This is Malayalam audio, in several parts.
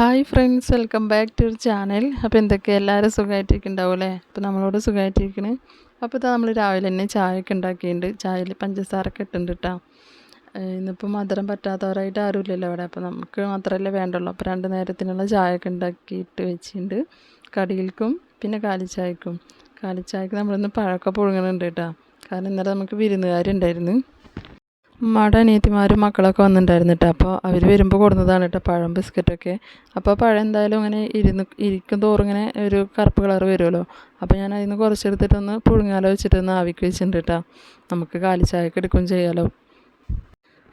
Hi friends welcome back to your channel. അപ്പോൾ എന്തൊക്കെ എല്ലാവരും സുഖമായിട്ടിരിക്കുന്നുണ്ടാവും അല്ലേ അപ്പോൾ നമ്മളോട് സുഖമായിട്ടിരിക്കണേ അപ്പോൾ ഇതാ നമ്മൾ രാവിലെ തന്നെ ചായയൊക്കെ ഉണ്ടാക്കിയിട്ടുണ്ട്. ചായയിൽ പഞ്ചസാരൊക്കെ ഇട്ടുണ്ട് കേട്ടോ ഇന്നിപ്പോൾ മധുരം പറ്റാത്തവരായിട്ട് ആരുമില്ലല്ലോ അവിടെ. അപ്പോൾ നമുക്ക് മാത്രമല്ലേ വേണ്ടുള്ളൂ. അപ്പോൾ രണ്ട് നേരത്തിനുള്ള ചായയൊക്കെ ഉണ്ടാക്കിയിട്ട് വെച്ചിട്ടുണ്ട്. കടികൾക്കും പിന്നെ കാലിച്ചായക്കും. കാലിച്ചായക്ക് നമ്മളിന്ന് പഴമൊക്കെ പുഴുങ്ങണുണ്ട് കേട്ടോ കാരണം ഇന്നലെ നമുക്ക് വിരുന്നുകാരുണ്ടായിരുന്നു. ഉമ്മയുടെ അനിയത്തിമാരും മക്കളൊക്കെ വന്നിട്ടുണ്ടായിരുന്നു കേട്ടോ അപ്പോൾ അവർ വരുമ്പോൾ കൊടുന്നതാണ് കേട്ടോ പഴം ബിസ്ക്കറ്റൊക്കെ. അപ്പോൾ പഴം എന്തായാലും ഇങ്ങനെ ഇരുന്ന് ഇരിക്കും തോറും ഇങ്ങനെ ഒരു കറുപ്പ് കളർ വരുമല്ലോ. അപ്പോൾ ഞാൻ അതിൽ നിന്ന് കുറച്ചെടുത്തിട്ടൊന്ന് പുഴുങ്ങാല വെച്ചിട്ടൊന്ന് ആവിക്ക് വെച്ചിട്ടുണ്ട് കേട്ടോ. നമുക്ക് കാലി ചായക്ക് എടുക്കുകയും ചെയ്യാമല്ലോ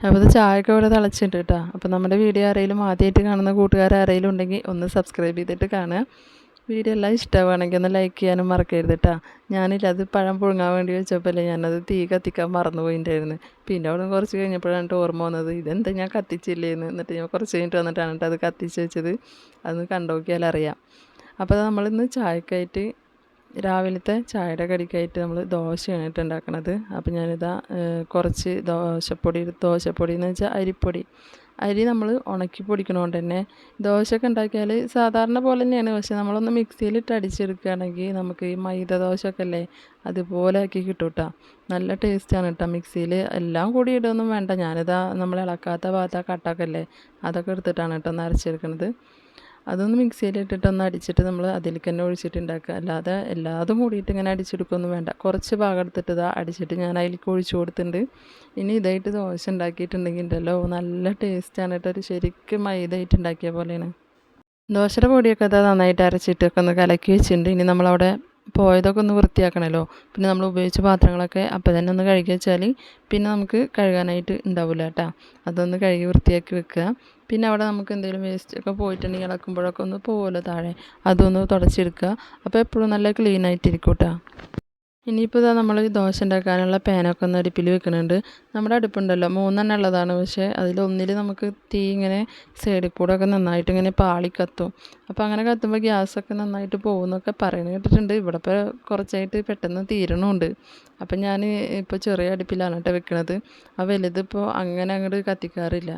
അപ്പോൾ ഇത് ചായയൊക്കെ ഇവിടെ തിളച്ചിട്ടുണ്ട് കേട്ടോ. അപ്പോൾ നമ്മുടെ വീഡിയോ ആരെങ്കിലും ആദ്യമായിട്ട് കാണുന്ന കൂട്ടുകാർ ആരെങ്കിലും ഉണ്ടെങ്കിൽ ഒന്ന് സബ്സ്ക്രൈബ് ചെയ്തിട്ട് കാണുക. വീഡിയോ എല്ലാം ഇഷ്ടമാണെങ്കിൽ ഒന്ന് ലൈക്ക് ചെയ്യാനും മറക്കരുത് കേട്ടോ ഞാനില്ല അത് പഴം പുഴുങ്ങാൻ വേണ്ടി വെച്ചപ്പോൾ ഞാനത് തീ കത്തിക്കാൻ മറന്നു പോയിട്ടുണ്ടായിരുന്നു പിന്നെ അവിടെ കുറച്ച് കഴിഞ്ഞപ്പോഴാണ് ഓർമ്മ വന്നത് ഇതെന്താ ഞാൻ കത്തിച്ചില്ലേന്ന്? എന്നിട്ട് ഞാൻ കുറച്ച് കഴിഞ്ഞിട്ട് വന്നിട്ടാണ് കേട്ടോ അത് കത്തിച്ച് വെച്ചത്. അതൊന്ന് കണ്ടോക്കിയാൽ അറിയാം. അപ്പോൾ നമ്മളിന്ന് ചായക്കായിട്ട് രാവിലത്തെ ചായയുടെ കടിക്കായിട്ട് നമ്മൾ ദോശയാണ് കേട്ടോ ഉണ്ടാക്കണത് അപ്പോൾ ഞാനിതാ കുറച്ച് ദോശപ്പൊടി ദോശപ്പൊടി എന്ന് വെച്ചാൽ അരിപ്പൊടി. അരി നമ്മൾ ഉണക്കി പൊടിക്കണോണ്ട് തന്നെ. ദോശയൊക്കെ ഉണ്ടാക്കിയാൽ സാധാരണ പോലെ തന്നെയാണ്. പക്ഷെ നമ്മളൊന്ന് മിക്സിയിലിട്ട് അടിച്ചെടുക്കുകയാണെങ്കിൽ നമുക്ക് ഈ മൈദ ദോശയൊക്കെ അല്ലേ അതുപോലെ ആക്കി കിട്ടും കേട്ടോ നല്ല ടേസ്റ്റാണ് കേട്ടോ മിക്സിയിൽ എല്ലാം കൂടി ഇടൊന്നും വേണ്ട. ഞാനിതാ നമ്മൾ ഇളക്കാത്ത ഭാഗത്ത് ആ കട്ടൊക്കെ അല്ലേ അതൊക്കെ എടുത്തിട്ടാണ് കേട്ടോ ഒന്ന് അരച്ചെടുക്കുന്നത് അതൊന്ന് മിക്സിയിലിട്ടിട്ട് ഒന്ന് അടിച്ചിട്ട് നമ്മൾ അതിലേക്ക് തന്നെ ഒഴിച്ചിട്ട് ഉണ്ടാക്കുക അല്ലാതെ എല്ലാതും കൂടിയിട്ട് ഇങ്ങനെ അടിച്ചെടുക്കൊന്നും വേണ്ട. കുറച്ച് ഭാഗം എടുത്തിട്ട് ഇതാ അടിച്ചിട്ട് ഞാൻ അതിലേക്ക് ഒഴിച്ചു കൊടുത്തിട്ടുണ്ട്. ഇനി ഇതായിട്ട് ദോശ ഉണ്ടാക്കിയിട്ടുണ്ടെങ്കിൽ ഉണ്ടല്ലോ. നല്ല ടേസ്റ്റാണ് കേട്ടോ. ഒരു ശരിക്കും മൈദായിട്ട് ഉണ്ടാക്കിയ പോലെയാണ്. ദോശയുടെ പൊടിയൊക്കെ അതാ നന്നായിട്ട് അരച്ചിട്ടൊക്കെ ഒന്ന് കലക്കി വെച്ചിട്ടുണ്ട്. ഇനി നമ്മളവിടെ പോയതൊക്കെ ഒന്ന് വൃത്തിയാക്കണമല്ലോ പിന്നെ നമ്മൾ ഉപയോഗിച്ച പാത്രങ്ങളൊക്കെ അപ്പം തന്നെ ഒന്ന് കഴുകി വെച്ചാൽ പിന്നെ നമുക്ക് കഴുകാനായിട്ട് ഉണ്ടാവില്ല കേട്ടോ. അതൊന്ന് കഴുകി വൃത്തിയാക്കി വെക്കുക. പിന്നെ അവിടെ നമുക്ക് എന്തെങ്കിലും വേസ്റ്റ് ഒക്കെ പോയിട്ടുണ്ടെങ്കിൽ ഇളക്കുമ്പോഴൊക്കെ ഒന്ന് പോകുമല്ലോ താഴെ. അതൊന്ന് തുടച്ചെടുക്കുക അപ്പോൾ എപ്പോഴും നല്ല ക്ലീൻ ആയിട്ടിരിക്കും കേട്ടോ. ഇനിയിപ്പോൾ ഇതാ നമ്മൾ ദോശ ഉണ്ടാക്കാനുള്ള പാനൊക്കെ ഒന്ന് അടുപ്പിൽ വെക്കുന്നുണ്ട് നമ്മുടെ അടുപ്പുണ്ടല്ലോ മൂന്നെണ്ണം ഉള്ളതാണ്. പക്ഷേ അതിലൊന്നിൽ നമുക്ക് തീ ഇങ്ങനെ സൈഡിൽ കൂടെ ഒക്കെ നന്നായിട്ട് ഇങ്ങനെ പാളി കത്തും. അപ്പോൾ അങ്ങനെ കത്തുമ്പോൾ ഗ്യാസൊക്കെ നന്നായിട്ട് പോകുമെന്നൊക്കെ പറയുന്നത് കേട്ടിട്ടുണ്ട്. ഇവിടെ ഇപ്പോൾ കുറച്ചായിട്ട് പെട്ടെന്ന് തീരണമുണ്ട് അപ്പം ഞാൻ ഇപ്പോൾ ചെറിയ അടുപ്പിലാണ് കേട്ടോ വെക്കണത്. ആ വലുതിപ്പോൾ അങ്ങനെ അങ്ങോട്ട് കത്തിക്കാറില്ല.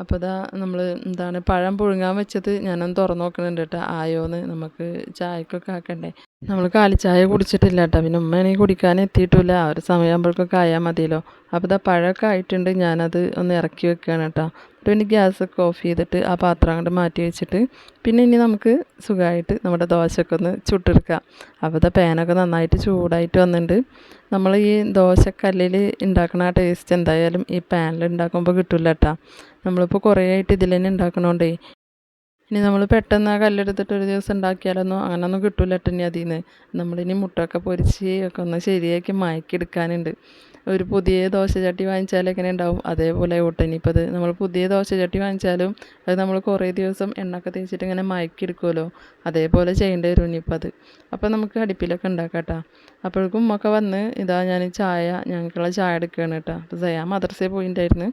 അപ്പോൾ ഇതാ നമ്മൾ എന്താണ് പഴം പുഴുങ്ങാൻ വെച്ചത് ഞാനൊന്ന് തുറന്നു നോക്കുന്നുണ്ട് കേട്ടോ. ആയോന്ന് നമുക്ക് ചായക്കൊക്കെ ആക്കണ്ടേ? നമ്മൾ കാലിച്ചായ കുടിച്ചിട്ടില്ല കേട്ടോ പിന്നെ ഉമ്മയാണെങ്കിൽ കുടിക്കാൻ എത്തിയിട്ടില്ല. ആ ഒരു സമയമാകുമ്പോഴേക്കൊക്കെ ആയാൽ മതിയല്ലോ. അപ്പോൾ ഇതാ പഴമൊക്കെ ആയിട്ടുണ്ട്. ഞാനത് ഒന്ന് ഇറക്കി വെക്കുകയാണ് കേട്ടോ. പിന്നെ ഗ്യാസൊക്കെ ഓഫ് ചെയ്തിട്ട് ആ പാത്രം അങ്ങോട്ട് മാറ്റി വെച്ചിട്ട് പിന്നെ ഇനി നമുക്ക് സുഖമായിട്ട് നമ്മുടെ ദോശയൊക്കെ ഒന്ന് ചുട്ടെടുക്കാം. അപ്പോൾ ഇതാ പാനൊക്കെ നന്നായിട്ട് ചൂടായിട്ട് വന്നിട്ടുണ്ട് നമ്മൾ ഈ ദോശക്കല്ലിൽ ഉണ്ടാക്കുന്ന ആ ടേസ്റ്റ് എന്തായാലും ഈ പാനിൽ ഉണ്ടാക്കുമ്പോൾ കിട്ടില്ല കേട്ടോ നമ്മളിപ്പോൾ കുറേ ആയിട്ട് ഇതിൽ തന്നെ ഉണ്ടാക്കണോണ്ടേ ഇനി നമ്മൾ പെട്ടെന്ന് ആ കല്ലെടുത്തിട്ട് ഒരു ദിവസം ഉണ്ടാക്കിയാലൊന്നും അങ്ങനൊന്നും കിട്ടില്ല ഇനി അതിൽ നിന്ന് നമ്മളിനി മുട്ടൊക്കെ പൊരിച്ച് ഒക്കെ ഒന്ന് ശരിയാക്കി മയക്കിയെടുക്കാനുണ്ട്. ഒരു പുതിയ ദോശചട്ടി വാങ്ങിച്ചാൽ എങ്ങനെ ഉണ്ടാവും? അതേപോലെ ഓട്ടനി ഇനിയിപ്പോൾ അത് നമ്മൾ പുതിയ ദോശചട്ടി വാങ്ങിച്ചാലും അത് നമ്മൾ കുറേ ദിവസം എണ്ണൊക്കെ തേച്ചിട്ട് ഇങ്ങനെ മയക്കിയെടുക്കുമല്ലോ അതേപോലെ ചെയ്യേണ്ടി വരും ഇനിയിപ്പോൾ അത്. അപ്പോൾ നമുക്ക് അടുപ്പിലൊക്കെ ഉണ്ടാക്കാം കേട്ടോ അപ്പോഴേക്കും ഉമ്മൊക്കെ വന്ന് ഇതാ ഞാൻ ചായ ഞങ്ങൾക്കുള്ള ചായ എടുക്കുകയാണ് കേട്ടോ അപ്പോൾ സയാ മദ്രസയിൽ പോയിട്ടുണ്ടായിരുന്നു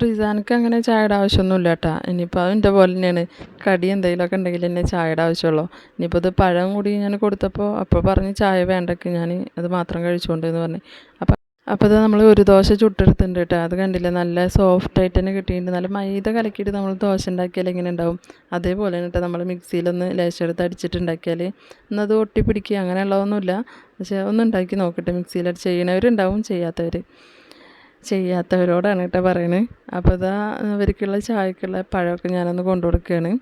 റിസാനക്ക് അങ്ങനെ ചായയുടെ ആവശ്യമൊന്നുമില്ല കേട്ടോ ഇനിയിപ്പോൾ അതിന്റെ പോലെ തന്നെയാണ്. കടി എന്തെങ്കിലുമൊക്കെ ഉണ്ടെങ്കിൽ എന്നെ ചായയുടെ ആവശ്യമുള്ളൂ. ഇനിയിപ്പോൾ ഇത് പഴം കൂടി ഞാൻ കൊടുത്തപ്പോൾ അപ്പോൾ പറഞ്ഞ് ചായ വേണ്ടക്ക് ഞാൻ അത് മാത്രം കഴിച്ചുകൊണ്ട് എന്ന് പറഞ്ഞു. അപ്പം അപ്പോൾ ഇത് നമ്മൾ ഒരു ദോശ ചുട്ടെടുത്തിട്ടുണ്ട് കേട്ടോ. അത് കണ്ടില്ല? നല്ല സോഫ്റ്റ് ആയിട്ട് തന്നെ കിട്ടിയിട്ടുണ്ട്. നല്ല മൈദ കലക്കിയിട്ട് നമ്മൾ ദോശ ഉണ്ടാക്കിയാൽ എങ്ങനെ ഉണ്ടാവും? അതേപോലെ കേട്ടോ നമ്മൾ മിക്സിയിലൊന്ന് ലേശെടുത്ത് അടിച്ചിട്ടുണ്ടാക്കിയാൽ. എന്നത് ഒട്ടിപ്പിടിക്കുക അങ്ങനെയുള്ളതൊന്നുമില്ല. പക്ഷേ ഒന്ന് ഉണ്ടാക്കി നോക്കട്ടെ. മിക്സിയിലായിട്ട് ചെയ്യണവരുണ്ടാവും ചെയ്യാത്തവർ ചെയ്യാത്തവരോടാണ് കേട്ടോ പറയണത് അപ്പോൾ ഇതാ അവർക്കുള്ള ചായക്കുള്ള പഴമൊക്കെ ഞാനൊന്ന് കൊണ്ടു കൊടുക്കുകയാണ്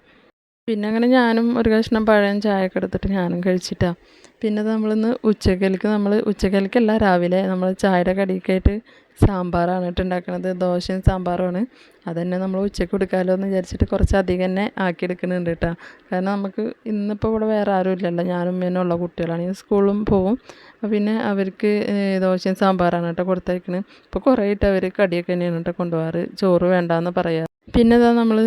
പിന്നെ അങ്ങനെ ഞാനും ഒരു കഷ്ണം പഴം ചായയൊക്കെ എടുത്തിട്ട് ഞാനും കഴിച്ചിട്ടാണ് പിന്നെ നമ്മളിന്ന് ഉച്ചക്കലേക്ക് നമ്മൾ ഉച്ചക്കലേക്കല്ല രാവിലെ നമ്മൾ ചായയുടെ കടിക്കായിട്ട് സാമ്പാറാണ് കേട്ടോ ഉണ്ടാക്കുന്നത് ദോശയും സാമ്പാറുമാണ്. അതന്നെ നമ്മൾ ഉച്ചയ്ക്ക് കൊടുക്കാമല്ലോ എന്ന് വിചാരിച്ചിട്ട് കുറച്ച് അധികം തന്നെ ആക്കിയെടുക്കുന്നുണ്ട് കേട്ടോ കാരണം നമുക്ക് ഇന്നിപ്പോൾ ഇവിടെ വേറെ ആരും ഇല്ലല്ലോ. ഞാനും ഉള്ള കുട്ടികളാണ്. ഈ സ്കൂളും പോവും. പിന്നെ അവർക്ക് ദോശയും സാമ്പാറാണ് കേട്ടോ കൊടുത്തയക്കുന്നത് ഇപ്പോൾ കുറേ ആയിട്ട് അവർ കടിയൊക്കെ തന്നെയാണ് കേട്ടോ കൊണ്ടുപോകാറ്. ചോറ് വേണ്ടാന്ന് പറയാറ്. പിന്നെ ഇതാ നമ്മൾ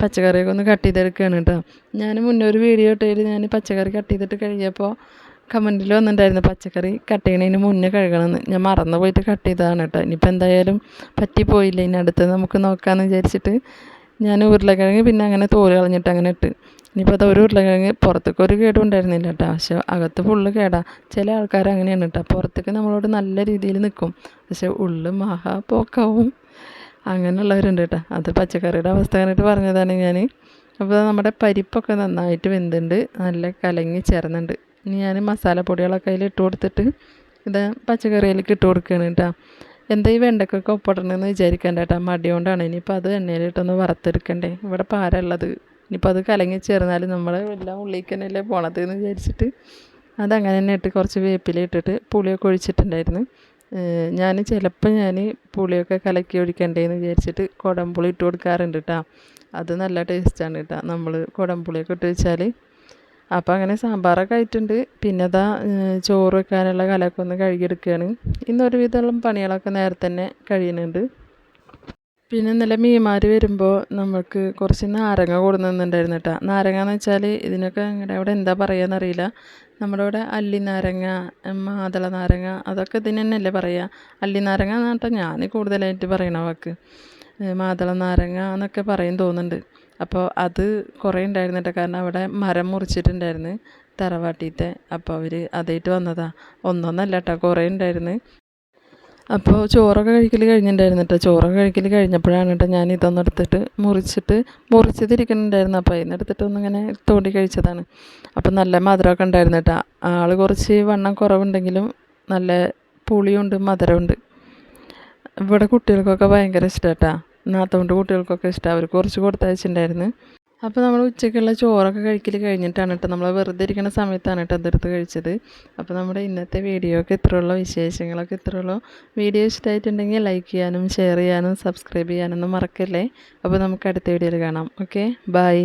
പച്ചക്കറിയൊക്കെ ഒന്ന് കട്ട് ചെയ്തെടുക്കുകയാണ് കേട്ടോ ഞാൻ മുന്നേ ഒരു വീഡിയോ ഇട്ടതിൽ ഞാൻ പച്ചക്കറി കട്ട് ചെയ്തിട്ട് കഴിഞ്ഞപ്പോൾ കമന്റിൽ വന്നിട്ടുണ്ടായിരുന്നു പച്ചക്കറി കട്ട് ചെയ്യണതിന് മുന്നേ കഴുകണമെന്ന് ഞാൻ മറന്നു പോയിട്ട് കട്ട് ചെയ്തതാണ് കേട്ടോ ഇനിയിപ്പോൾ എന്തായാലും പറ്റിപ്പോയില്ല ഇനി അടുത്ത് നമുക്ക് നോക്കാമെന്ന് വിചാരിച്ചിട്ട് ഞാൻ ഉരുളക്കിഴങ്ങ് പിന്നെ അങ്ങനെ തോൽ കളഞ്ഞിട്ട് അങ്ങനെ ഇട്ട്. ഇനിയിപ്പോൾ അത് ഒരു ഉരുളക്കിഴങ്ങ് പുറത്തേക്ക് ഒരു കേടും ഉണ്ടായിരുന്നില്ല കേട്ടോ പക്ഷെ അകത്ത് ഫുള്ള് കേടാ. ചില ആൾക്കാർ അങ്ങനെയാണ് കേട്ടോ പുറത്തേക്ക് നമ്മളോട് നല്ല രീതിയിൽ നിൽക്കും പക്ഷെ ഉള്ളു മഹാ പോക്കാവും അങ്ങനെയുള്ളവരുണ്ട് കേട്ടോ. അത് പച്ചക്കറിയുടെ അവസ്ഥ കണ്ടിട്ട് പറഞ്ഞതാണ് ഞാൻ അപ്പോൾ നമ്മുടെ പരിപ്പൊക്കെ നന്നായിട്ട് വെന്തുണ്ട്. നല്ല കലങ്ങി ചേർന്നുണ്ട്. ഇനി ഞാൻ മസാലപ്പൊടികളൊക്കെ അതിൽ ഇട്ട് കൊടുത്തിട്ട് ഇത് പച്ചക്കറിയിലേക്ക് ഇട്ട് കൊടുക്കുകയാണ് കേട്ടോ. എന്താ ഈ വെണ്ടക്കൊക്കെ ഒപ്പിടണമെന്ന് വിചാരിക്കേണ്ട കേട്ടോ. മടി കൊണ്ടാണ്. ഇനിയിപ്പോൾ അത് എണ്ണയിലിട്ടൊന്ന് വറുത്തെടുക്കണ്ടേ. ഇവിടെ പാരുള്ളത്. ഇനിയിപ്പോൾ അത് കലങ്ങി ചേർന്നാൽ നമ്മൾ എല്ലാം ഉള്ളിലേക്ക് തന്നെയല്ലേ പോണത് എന്ന് വിചാരിച്ചിട്ട് അതങ്ങനെ തന്നെ ഇട്ട് കുറച്ച് വേപ്പില ഇട്ടിട്ട് പുളിയൊക്കെ ഒഴിച്ചിട്ടുണ്ടായിരുന്നു. ഞാൻ ചിലപ്പോൾ ഞാൻ പുളിയൊക്കെ കലക്കി ഒഴിക്കണ്ടേന്ന് വിചാരിച്ചിട്ട് കുടംപുളി ഇട്ട് കൊടുക്കാറുണ്ട് കേട്ടോ അത് നല്ല ടേസ്റ്റാണ് കേട്ടോ നമ്മൾ കുടംപുളിയൊക്കെ ഇട്ട് വെച്ചാൽ അപ്പോൾ അങ്ങനെ സാമ്പാറൊക്കെ ആയിട്ടുണ്ട്. പിന്നെ അതാ ചോറ് വെക്കാനുള്ള കലമൊക്കെ ഒന്ന് കഴുകിയെടുക്കുകയാണ് ഇന്നൊരു വിധമുള്ള പണികളൊക്കെ നേരത്തെ തന്നെ കഴിയുന്നുണ്ട് പിന്നെ നല്ല മീന്മാർ വരുമ്പോൾ നമുക്ക് കുറച്ച് നാരങ്ങ കൊടുക്കുന്നുണ്ടായിരുന്നു കേട്ടോ നാരങ്ങ എന്ന് വെച്ചാൽ ഇതിനൊക്കെ ഞങ്ങളുടെ അവിടെ എന്താ പറയുക അറിയില്ല. നമ്മുടെ ഇവിടെ അല്ലി നാരങ്ങ മാതള നാരങ്ങ അതൊക്കെ ഇതിന് തന്നെയല്ലേ പറയുക അല്ലി നാരങ്ങ എന്ന് പറഞ്ഞാൽ ഞാൻ കൂടുതലായിട്ട് പറയണ വാക്ക്. മാതള നാരങ്ങ എന്നൊക്കെ പറയും തോന്നുന്നുണ്ട്. അപ്പോൾ അത് കുറേ ഉണ്ടായിരുന്നു കേട്ടോ കാരണം അവിടെ മരം മുറിച്ചിട്ടുണ്ടായിരുന്നു തറവാട്ടിയിട്ട് അപ്പോൾ അവർ അതായിട്ട് വന്നതാണ് ഒന്നൊന്നല്ല കേട്ടോ കുറേ ഉണ്ടായിരുന്നു അപ്പോൾ ചോറൊക്കെ കഴിക്കൽ കഴിഞ്ഞിട്ടുണ്ടായിരുന്നു കേട്ടോ ചോറൊക്കെ കഴിക്കൽ കഴിഞ്ഞപ്പോഴാണ് കേട്ടോ ഞാൻ ഇതൊന്നും എടുത്തിട്ട് മുറിച്ചിട്ട് മുറിച്ചതിരിക്കുന്നുണ്ടായിരുന്നു അപ്പോൾ അതിന് എടുത്തിട്ട് ഒന്നിങ്ങനെ തോണ്ടി കഴിച്ചതാണ്. അപ്പോൾ നല്ല മധുരമൊക്കെ ഉണ്ടായിരുന്നു കേട്ടോ ആൾ കുറച്ച് വണ്ണം കുറവുണ്ടെങ്കിലും നല്ല പുളിയുണ്ട് മധുരമുണ്ട്. ഇവിടെ കുട്ടികൾക്കൊക്കെ ഭയങ്കര ഇഷ്ടം കേട്ടോ നാത്തോണ്ട് കുട്ടികൾക്കൊക്കെ ഇഷ്ടം. അവർ കുറച്ച് കൊടുത്തയച്ചിട്ടുണ്ടായിരുന്നു. അപ്പോൾ നമ്മൾ ഉച്ചയ്ക്കുള്ള ചോറൊക്കെ കഴിക്കൽ കഴിഞ്ഞിട്ടാണ് കേട്ടോ നമ്മൾ വെറുതെ ഇരിക്കുന്ന സമയത്താണ് കേട്ടോ അതെടുത്ത് കഴിച്ചത്. അപ്പോൾ നമ്മുടെ ഇന്നത്തെ വീഡിയോ ഒക്കെ ഇത്രയുള്ള. വിശേഷങ്ങളൊക്കെ ഇത്രയുള്ളൂ. വീഡിയോ ഇഷ്ടമായിട്ടുണ്ടെങ്കിൽ ലൈക്ക് ചെയ്യാനും ഷെയർ ചെയ്യാനും സബ്സ്ക്രൈബ് ചെയ്യാനൊന്നും മറക്കല്ലേ? അപ്പോൾ നമുക്ക് അടുത്ത വീഡിയോയിൽ കാണാം. Okay bye